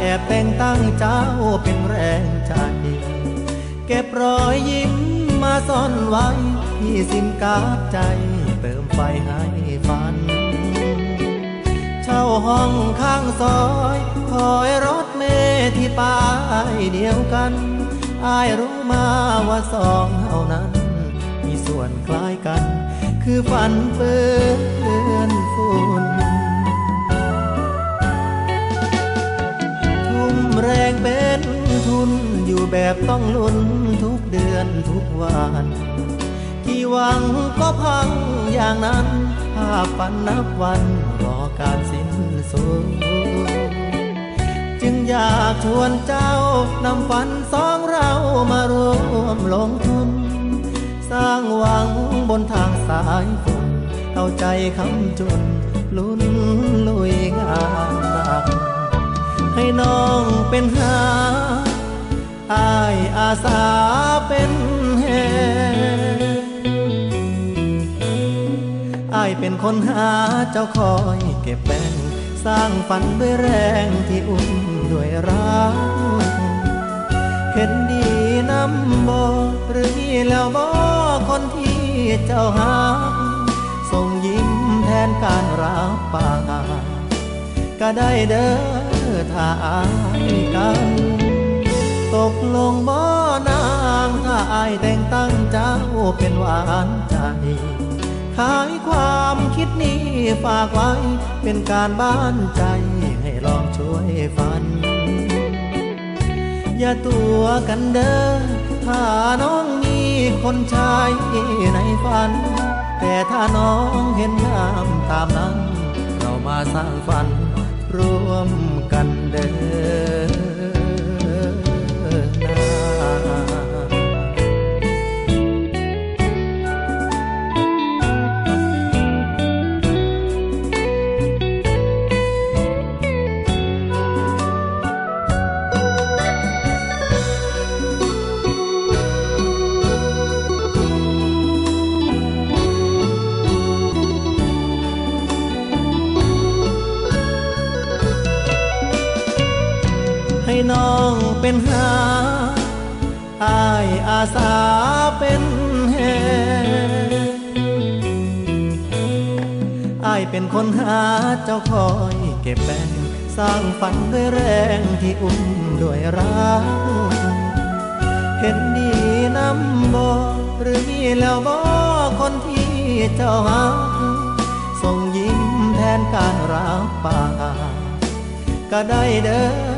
แอบแต่งตั้งเจ้าเป็นแรงใจ เก็บรอยยิ้มมาซ่อนไว้ที่สินกาบใจ เติมไฟให้ฝัน เช่าห้องข้างซอยคอยรถเมที่ป้ายเดียวกัน อายรู้มาว่าสองเฮานั้น มีส่วนคล้ายกัน คือฝันเปื้อนฝุ่น ทุนอยู่แบบต้องลุ้นทุกเดือนทุกวัน ที่หวังก็พังอย่างนั้นภาพฝันนับวันรอการสิ้นสุดจึงอยากชวนเจ้านำฝันสองเรามารวมลงทุน สร้างหวังบนทางสายฝนเข้าใจคำจนลุ้นลุยงานหนักให้น้องเป็นหา อายอาสาเป็นเห่อายเป็นคนหาเจ้าคอยเก็บแบ่งสร้างฝันด้วยแรงที่อุ่นด้วยรักเห็นดีน้ำบ่หรือมีแล้วบ่คนที่เจ้าหาส่งยิ้มแทนการรับปากก็ได้เด้อถ้าอายกัน ตกลงบ่นางถ้าอายแต่งตั้งเจ้าเป็นหวานใจ ขายความคิดนี้ฝากไว้ เป็นการบ้านใจให้ลองช่วยฟัน อย่าตัวกันเด้อถ้าน้องมีคนชายในฝัน แต่ถ้าน้องเห็นงามตามนั้น เรามาสร้างฝันร่วมกันเด้อ ให้น้องเป็นหาอายอาสาเป็นแหอายเป็นคนหาเจ้าคอยเก็บแบงสร้างฝันด้วยแรงที่อุ้มด้วยรักเห็นดีน้ำบหรือมีแล้วบอคนที่เจ้าหาส่งยิ้มแทนการรักปากก็ได้เด้อ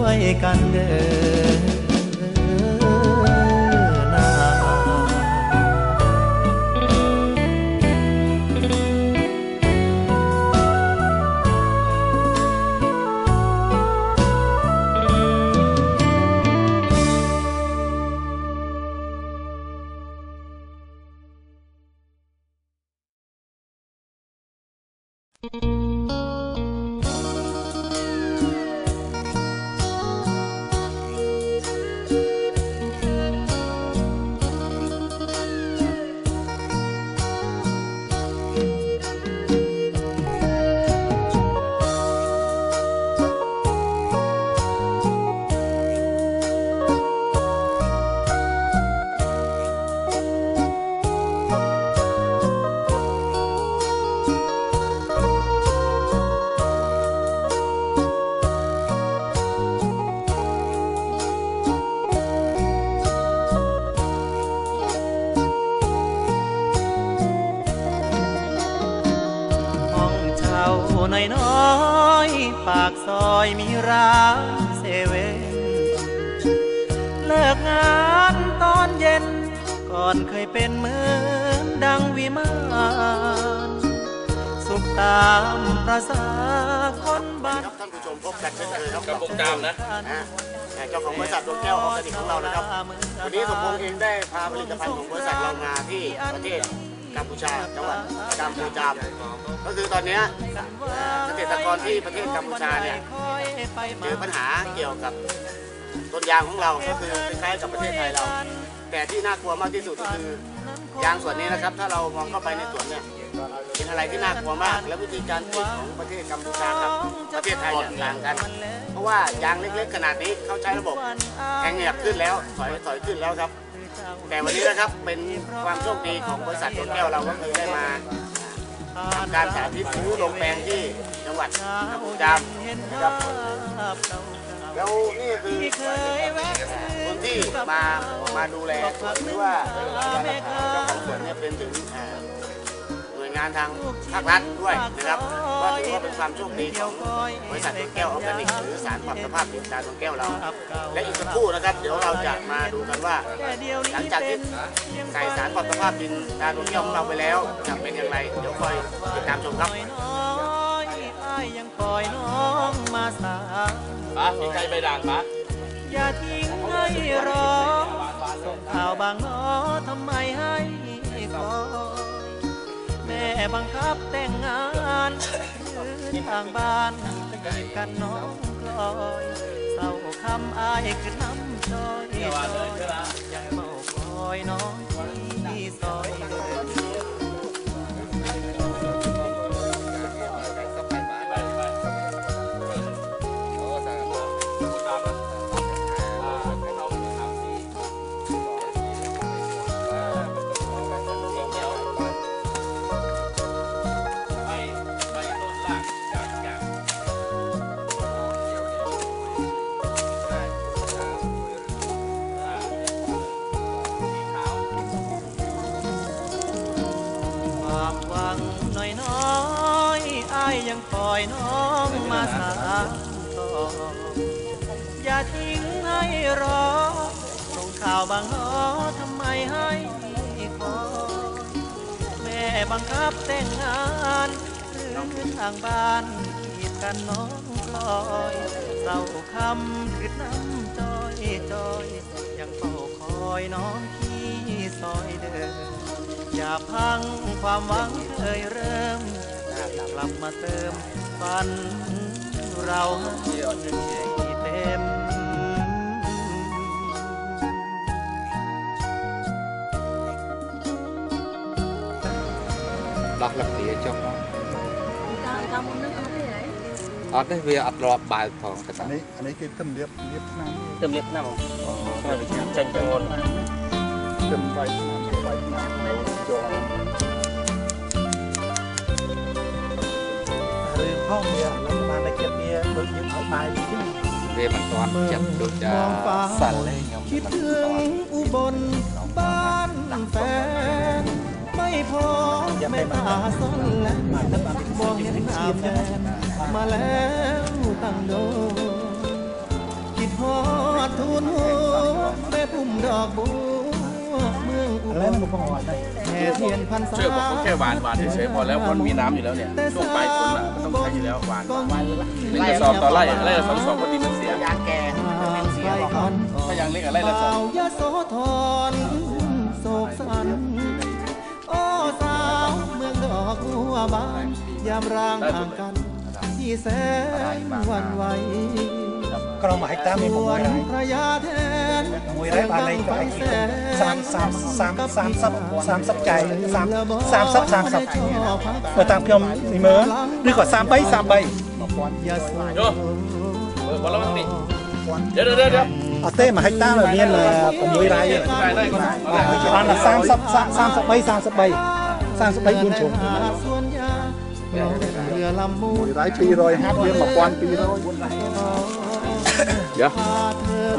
วยกันเด้อ อยปากซอยมีร้านเซเว่นเลิกงานตอนเย็น ก่อนเคยเป็นเหมือนดังวิมานสุขตามประสาคนบ้านครับท่านผู้ชมพบกันเช่นเคยครับกับพวกจามนะนะเจ้าของบริษัทดวงแก้วออร์แกนิกของเรานะครับวันนี้สมพงษ์เองได้พาผลิตภัณฑ์ของบริษัทเรามาที่ประเทศ กัมพูชาจังหวัดจามพูจาก็คือตอนนี้เกษตรกรที่ประเทศกัมพูชาเนี่ยเจอปัญหาเกี่ยวกับต้นยางของเราก็คือคล้ายๆกับประเทศไทยเรา แต่ที่น่ากลัวมากที่สุดก็คือยางส่วนนี้นะครับ ถ้าเรามองเข้าไปในสวนเนี่ยเป็นอะไรที่น่ากลัวมาก และวิธีการผลิตของประเทศกัมพูชากับประเทศไทยเนี่ยต่างกัน เพราะว่ายางเล็กๆขนาดนี้เขาใช้ระบบแทงเหยียบขึ้นแล้วถอยถอยขึ้นแล้วครับ แต่วันนี้นะครับเป็นความโชคดีของบริษัทต้นแก้วเราก็คือได้มาทำการสาธิตซื้อลงแปลงที่จังหวัดกัมพูชานะครับแล้วนี่คือคนที่มามาดูแลสวนหรือว่าเจ้าของสวนเนี่ยเป็นถึงอ่าหน่วย งานทางภาครัฐด้วยนะครับก็ถือว่าเป็นความโชคดีของบริษัทต้นแก้วออร์แกนิกหรือสารปรับสภาพดินตาต้นแก้วเรา และอีกสักครู่นะครับ เดี๋ยวเราจะมาดูกันว่า หลังจากที่ใส่สารปรับสภาพดินตาต้นแก้วของเราไปแล้วจะเป็นอย่างไรเดี๋ยวคอยติดตามชมครับน้อยอ้ายยังปล่อยน้องมาสายปะมีใครไปด่างปะอย่าทิ้งให้รอส่งข่าวบางน้อทำไมให้คอยแม่ บังคับแต่งงานยืนทางบ้านกันน้องกลอยเศร้าคำอายคือน้ำจอยจอยยังเมาคอยน้อง น้อยน้อยอ้ายยังปล่อยน้องมาสานต่ออย่าทิ้งให้รอส่งข่าวบางน้อทำไมให้คอยแม่บังคับแต่งงานคืนทางบ้านกีดกันน้องกลอยเศร้าคำคือน้ำจอยจอยยังเฝ้าคอยน้องที่ซอยเดิม อย่าพังความหวังเคยเริ่ม กลับมาเติมฝันเราให้เต็ม ដោះលឹកទាចុះមក តាមតាមមុននឹងអត់ទេហ៎ អត់ទេវាអត់រាប់បើកផងតែ អានេះអានេះគេទឹមរៀបរៀបឆ្នាំ เติมเล็บหน้าผมจังจังงน ទឹមបាយឆ្នាំបាយឆ្នាំ ចូល រឿងផងវាលោកបានតែគិតវាដូចយើងឲ្យបាយនេះ វាមិនទាន់ចិត្តដូចជាសាល់លេងខ្ញុំ คิด មិន ถึ ទា ง ន់ อุบลบ้านแฟน ไม่พอไม่ตาซ่อนและมองเห็นหน้าแฟน มาแล้วตั้งโดนคิดฮอดทุนหัวแม่ปุ่มดอกบัว เะไรนะผมก็อ่อแห่เทียนพันษาเชื่อผมกแค่หวานหวานเฉยๆพอแล้วมันมีน้ำอยู่แล้วเนี่ยช่วงปลายฝนอะต้องใช้อยู่แล้วหวานหวานหนึ่งกระสอบต่อไร่ไร่ละสองสองคนดีมันเสียยางแก่เสียหรอถ้ายังเล็กอะไร่ละสองยโสธรโศกสันโอ้สาวเมืองดอกบัวบานยามร่างห่างกันที่แสนวันไหวกระหมายตามผมไว้ មួយរ៉ែបានលេខប្រហែលជា30 30 30 30ចៃ30 30 30បើតាមខ្ញុំនេះមើលឬក៏33 33យកបើឡើងនេះយកយកយកអត់ទេមួយហិកតាវាមាន6រ៉ែបាន30 33 33 33 4ជ្រុងវាលំមូលរ៉ែ250វា1200យ៉ា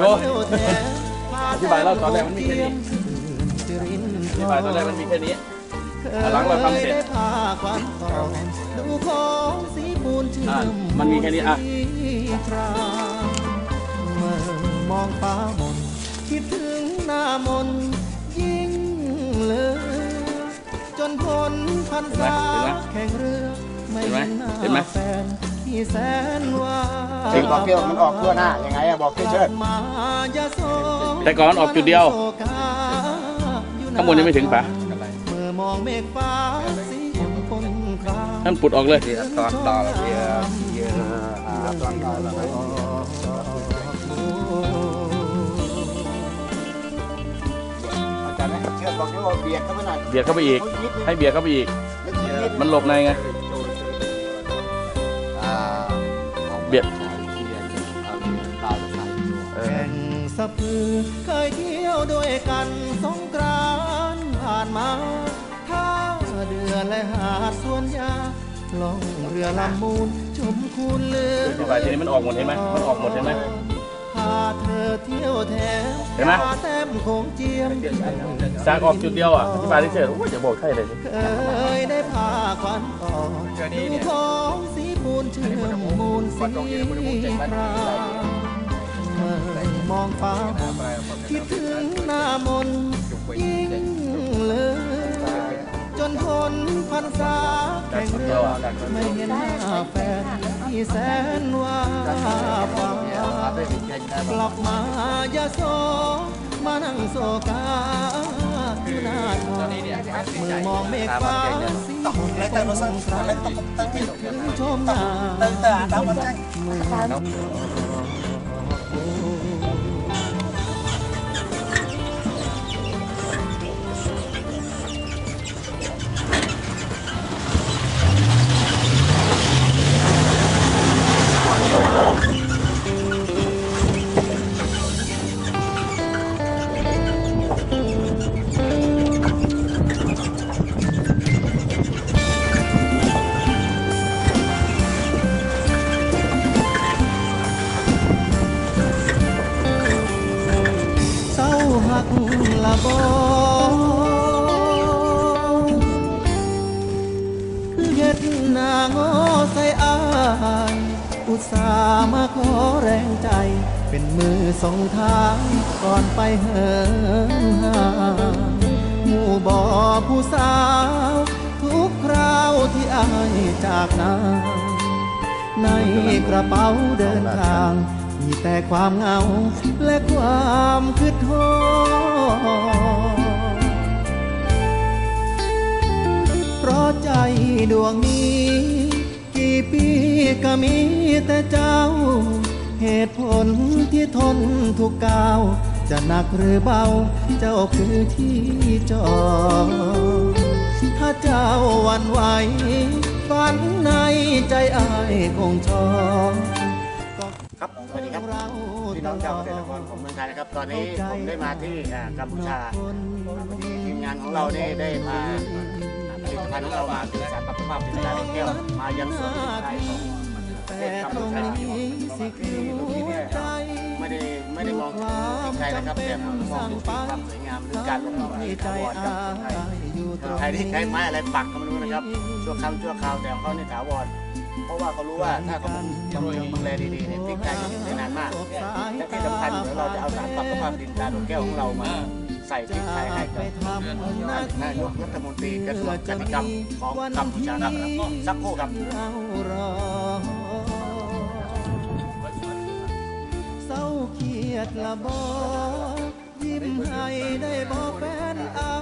យោ ยวพาเธอโยเที่ยวแทนอธิบายแล้วตอนแรกมันมีแค่นี้สิรินอธิบายตอนแรกมันมีแค่นี้หลังเราทำเสร็จได้พาควันตองดูของสีปูนชื่อะนมันมีแค่นี้อะครามเมื่อมองฟ้ามนคิดถึงหน้ามนยิ่งเลยจนพ้นพันษาเห็นไหมแข่งเรือไม่เห็นไหมเห็นหน้าเห็นไหมแฟน ที่แสนหว่าจริงบอกเที่ยวมันออกทั่วหน้ายังไงอะบอกเชิดมายาโสแต่ก่อนออกจุดเดียว ข้างบนยังไม่ถึงปะเมื่อมองเมฆฟ้าสีชมพูครามท่านปุดออกเลยตอนต่อแล้วเพียเยอะตอนต่อแล้วอาจารย์นะเชิดบอกให้ว่าเบียดเข้ามาหน่อยเบียดเข้าไปอีก ให้เบียดเข้าไปอีก มันหลบในไง สะพือเคยเที่ยวด้วยกันสงกรานต์ผ่านมาท่าเดือและหาดสวนยาล่องเรือลำมูลชมคูนเลือที่ฝ่ายทีนี้มันออกหมดเห็นไหมมันออกหมดเห็นไหมพาเธอเที่ยวแถวเห็นไหมยาแต้มโขงเจียมสร้างออกจุดเดียวอะที่ฝ่ายที่เฉยโอ้ยอย่าบอกใครเลยเคยได้พาควันต่อดูของสีปูนเชื่อมมูลสีครามเมอมองฟ้าคิดถึงหน้ามนยิ่งเลยจนทนพันษาแข่งเรือไม่เห็นหน้าแฟนที่แสนว่าฟ้ากลับมายาโซมานั่งโซกาอยู่หน้าทองมือมองเมฆฟ้าสีชมพูคราคิดถึงชมหน้ามือเสามาขอแรงใจ เป็นมือส่งทางก่อนไปเหินห่างหมู่บ่อผู้สาว ทุกคราวที่อายจากนาในกระเป๋าเดินทาง มีแต่ความเหงาและความคืดทอเพราะใจดวงนี้ กี่ปีก็มี แต่เจ้า เหตุผลที่ทนทุกก้าว จะหนักหรือเบา เจ้าคือที่จอ ถ้าเจ้าวันไหวฝันในใจอายคงชอบครับสวัสดีครับพี่น้องชาวเกษตรกรของเมืองไทยนะครับ ตอนนี้ผมได้มาที่กัมพูชาทีมงานของเราได้ได้พาผลิตภัณฑ์ของเรามาคือสารปรับภาพดินดาแก้วมายังสวนไพรของ ประเทศกัมพูชาที่ที่เนี่ยไม่ได้ไม่ได้มองถึงใครนะครับแต่ผมมองดูที่ความสวยงามหรือการลงทุนที่ถาวรกับคนไทยคนไทยที่ใช้ไม้อะไรปักก็ไม่รู้นะครับชั่วครั้งชั่วคราวแต่เขาในถาวรเพราะว่าเขารู้ว่าถ้าเขาบำรุงดูแลดีๆเนี่ยพริกไทยจะอยู่ได้นานมากและที่สำคัญเดี๋ยวเราจะเอาสารปรับสภาพดินตาดวงแก้วของเรามาใส่พริกไทยให้กับนายกรัฐมนตรีกระทรวงการกรรมของกัมพูชาครับสักครู่ครับ ยดละบอยิ้มให้ได้บอกแฟนอา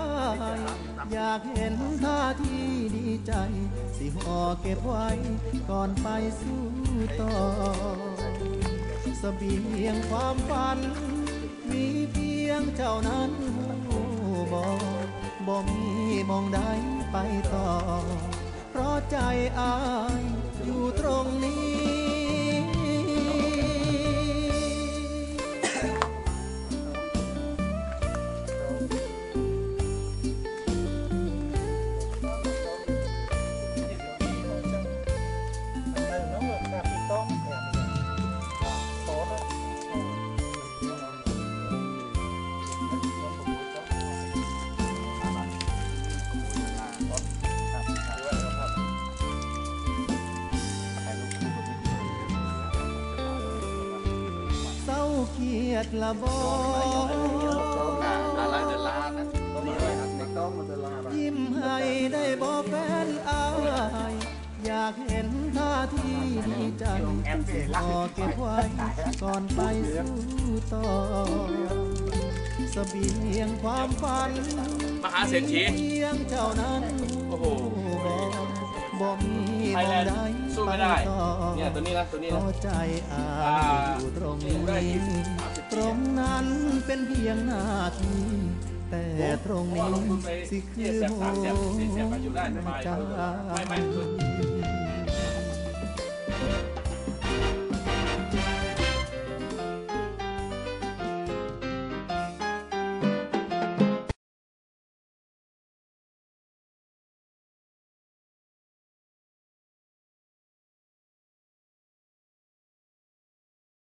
ย อยากเห็นท่าทีดีใจ สิห่อเก็บไว้ก่อนไปสู่ต่อเสบียงความฝัน มีเพียงเจ้านั้นหูบอกบ่มีมองใดไปต่อ เพราะใจอายอยู่ตรงนี้ เครียดละบออะไรเดินลาดนะยิ้มให้ได้บอกแฟนอายอยากเห็นท่าทีดีใจขอเก็บไว้ก่อนไปสู่ต่อเสบียงความฝันมหาเศรษฐีเพียงเจ้านั้นโอ้โหบ่มีไทยบ่แลนด์ได้สู้ไม่ได้ต่อเนี่ยตัวนี้นะตัวนี้เพนะราะใจอายอยู่ตรงนี้ตรงนั้น เป็นเพียงหน้าที่แต่ตรงนี้สิคือโมสา